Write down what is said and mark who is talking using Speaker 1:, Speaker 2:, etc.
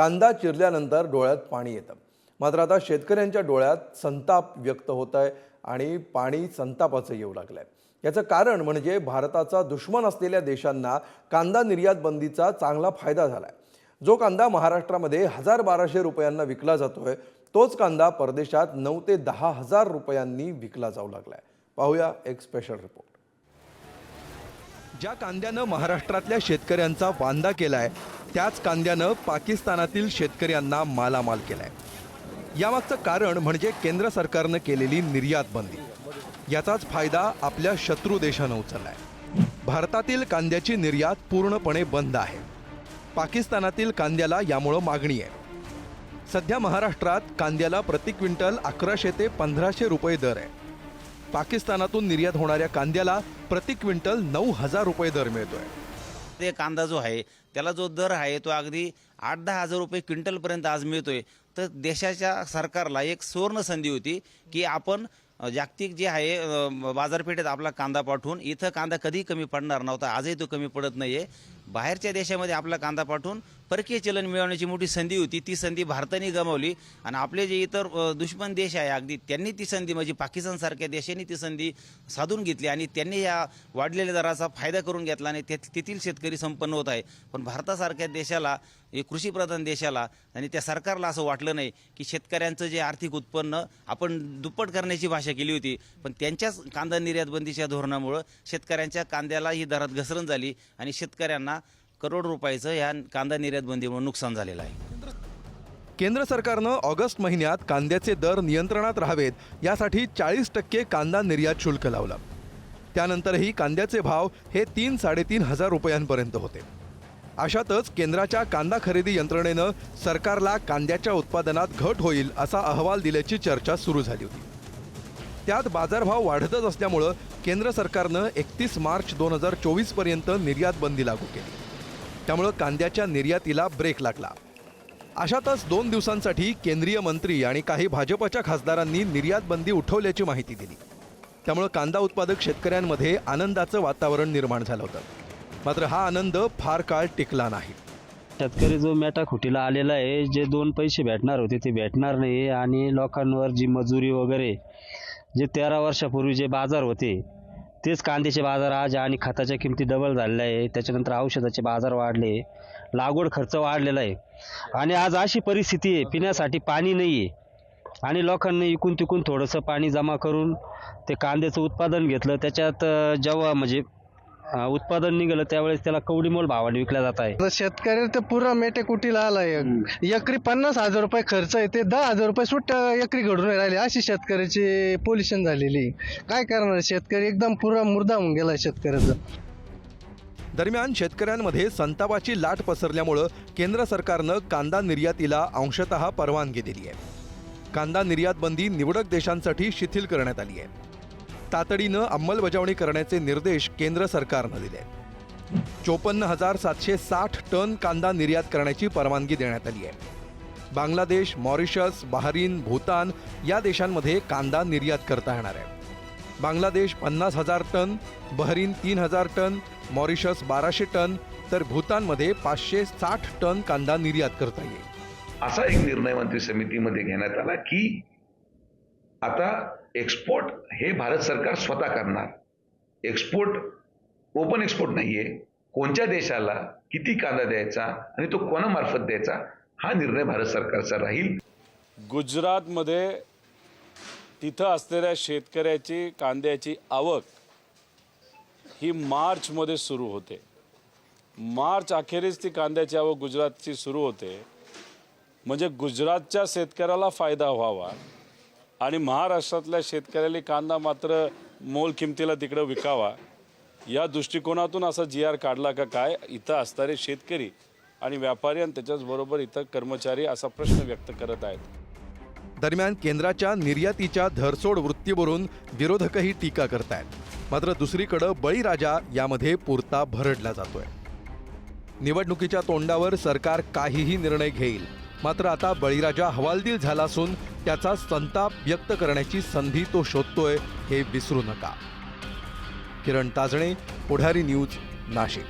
Speaker 1: कांदा चिरल्यानंतर डोळ्यात पाणी येतं. मात्र आता शेतकऱ्यांच्या डोळ्यात संताप व्यक्त होत आहे आणि पाणी संतापाचं येऊ लागलं आहे याचं कारण म्हणजे भारताचा दुश्मन असलेल्या देशांना कांदा निर्यात बंदीचा चांगला फायदा झाला आहे जो कांदा महाराष्ट्रामध्ये हजार बाराशे रुपयांना विकला जातोय तोच कांदा परदेशात नऊ ते दहा हजार रुपयांनी विकला जाऊ लागला आहे पाहूया एक स्पेशल रिपोर्ट ज्या कांद्यानं महाराष्ट्रातल्या शेतकऱ्यांचा वांदा केलाय त्याच कांद्यानं पाकिस्तानातील शेतकऱ्यांना मालामाल केलाय. यामागचं कारण म्हणजे केंद्र सरकारनं केलेली निर्यात बंदी याचाच फायदा आपल्या शत्रू देशानं उचललाय. भारतातील कांद्याची निर्यात पूर्णपणे बंद आहे. पाकिस्तानातील कांद्याला यामुळं मागणी आहे. सध्या महाराष्ट्रात कांद्याला प्रति क्विंटल अकराशे ते पंधराशे रुपये दर आहे. पाकिस्तानातून निर्यात होणाऱ्या कांद्याला प्रति क्विंटल नऊ हजार रुपये दर मिळतोय.
Speaker 2: ते कांदा जो आहे त्याला जो दर आहे तो अगदी आठ दहा हजार रुपये क्विंटलपर्यंत आज मिळतोय. तर देशाच्या सरकारला एक सुवर्ण संधी होती की आपण जागतिक जे आहे बाजारपेठेत आपला कांदा पाठवून इथं कांदा कधी कमी पडणार नव्हता आजही तो कमी पडत नाही आहे बाहेरच्या देशामध्ये आपला कांदा पाठवून परकीय चलन मिळवण्याची मोठी संधी होती. ती संधी भारताने गमावली आणि आपले जे इतर दुश्मन देश आहे अगदी त्यांनी ती संधी म्हणजे पाकिस्तानसारख्या देशांनी ती संधी साधून घेतली आणि त्यांनी या वाढलेल्या दराचा फायदा करून घेतला आणि तेथील शेतकरी संपन्न होत आहे. पण भारतासारख्या देशाला कृषीप्रधान देशाला आणि त्या सरकारला असं वाटलं नाही की शेतकऱ्यांचं जे आर्थिक उत्पन्न आपण दुप्पट करण्याची भाषा केली होती. पण त्यांच्याच कांदा निर्यात बंदीच्या धोरणामुळं शेतकऱ्यांच्या कांद्याला ही दरात घसरण झाली आणि शेतकऱ्यांना करोड रुपयाचं या कांदा निर्यात बंदीमुळे नुकसान झालेलं आहे.
Speaker 1: केंद्र सरकारनं ऑगस्ट महिन्यात कांद्याचे दर नियंत्रणात राहावेत यासाठी चाळीस टक्के कांदा निर्यात शुल्क लावलं. त्यानंतरही कांद्याचे भाव हे तीन साडेतीन हजार रुपयांपर्यंत होते. अशातच केंद्राच्या कांदा खरेदी यंत्रणेनं सरकारला कांद्याच्या उत्पादनात घट होईल असा अहवाल दिल्याची चर्चा सुरू झाली होती. त्यात बाजारभाव वाढतच असल्यामुळं केंद्र सरकारनं एकतीस मार्च दोन हजार चोवीसपर्यंत निर्यात बंदी लागू केली. त्यामुळं कांद्याच्या निर्यातीला ब्रेक लागला. अशातच दोन दिवसांसाठी केंद्रीय मंत्री आणि काही भाजपच्या खासदारांनी निर्यात बंदी उठवल्याची माहिती दिली. त्यामुळं कांदा उत्पादक शेतकऱ्यांमध्ये आनंदाचं वातावरण निर्माण झालं होतं. मात्र हा आनंद फार काळ टिकला नाही.
Speaker 3: शेतकरी जो मेटाखुटीला आलेला आहे जे दोन पैसे भेटणार होते ते भेटणार नाही आणि लोकांवर जी मजुरी वगैरे जे तेरा वर्षापूर्वी जे बाजार होते तेच कांद्याचे बाजार आज आणि खताच्या किमती डबल झालेल्या आहे. त्याच्यानंतर औषधाचे बाजार वाढले लागवड खर्च वाढलेला आहे. आणि आज अशी परिस्थिती आहे पिण्यासाठी पाणी नाही आहे. आणि लोकांनी इकून तिकून थोडंसं पाणी जमा करून ते कांद्याचं उत्पादन घेतलं. त्याच्यात जेव्हा म्हणजे अं, उत्पादन निघालं त्यावेळेस त्याला कवडीमोल भावाने विकल्या जात आहे.
Speaker 4: शेतकरी तर पुरा मेटे कुटीला आलाय. एकरी पन्नास हजार रुपये खर्च आहे ते दहा हजार रुपये सुट्ट एकरी घडून राहिले. अशी शेतकऱ्याची पोल्युशन झालेली काय करणार शेतकरी एकदम पुरा मुर्दा होऊन गेलाय शेतकऱ्याचा.
Speaker 1: दरम्यान शेतकऱ्यांमध्ये संतापाची लाट पसरल्यामुळं केंद्र सरकारनं कांदा निर्यातीला अंशतः परवानगी दिली आहे. कांदा निर्यात बंदी निवडक देशांसाठी शिथिल करण्यात आली आहे. तातडीनं अंमलबजावणी करण्याचे निर्देश केंद्र सरकारनं दिले. चोपन्न हजार सातशे साठ टन कांदा निर्यात करण्याची परवानगी देण्यात आली आहे. बांगलादेश मॉरिशस बहारीन भूतान या देशांमध्ये कांदा निर्यात करता येणार आहे. बांगलादेश पन्नास हजार टन बहरीन तीन हजार टन मॉरिशस बाराशे टन तर भूतानमध्ये पाचशे साठ टन कांदा निर्यात करता येईल.
Speaker 5: असा एक निर्णय मंत्री समितीमध्ये घेण्यात आला की आता एक्सपोर्ट हे भारत सरकार स्वतः करणार. एक्सपोर्ट ओपन एक्सपोर्ट नाहीये. कोणत्या देशाला किती कांदा द्यायचा आणि तो कोणामार्फत द्यायचा हा निर्णय भारत सरकारचा राहील.
Speaker 6: गुजरातमध्ये तिथं असलेल्या शेतकऱ्याची कांद्याची आवक ही मार्चमध्ये सुरू होते. मार्च अखेरीस ती कांद्याची आवक गुजरातची सुरू होते. म्हणजे गुजरातच्या शेतकऱ्याला फायदा व्हावा. आणि महाराष्ट्रातल्या शेतकऱ्याला कांदा मात्र मोल किमतीला तिकडं विकावा. या दृष्टिकोनातून असा जी आर काढला का काय इथं असणारे शेतकरी आणि व्यापारी आणि त्याच्याचबरोबर इथं कर्मचारी असा प्रश्न व्यक्त करत आहेत.
Speaker 1: दरम्यान केंद्राच्या निर्यातीच्या धरसोड वृत्तीवरून विरोधकही टीका करतायत. मात्र दुसरीकडं बळीराजा यामध्ये पुरता भरडला जातोय. निवडणुकीच्या तोंडावर सरकार काहीही निर्णय घेईल. मात्र आता बळीराजा हवालदिल झाला असून त्याचा संताप व्यक्त करण्याची संधी तो शोधतोय हे विसरू नका. किरण ताजणे पुढारी न्यूज नाशिक.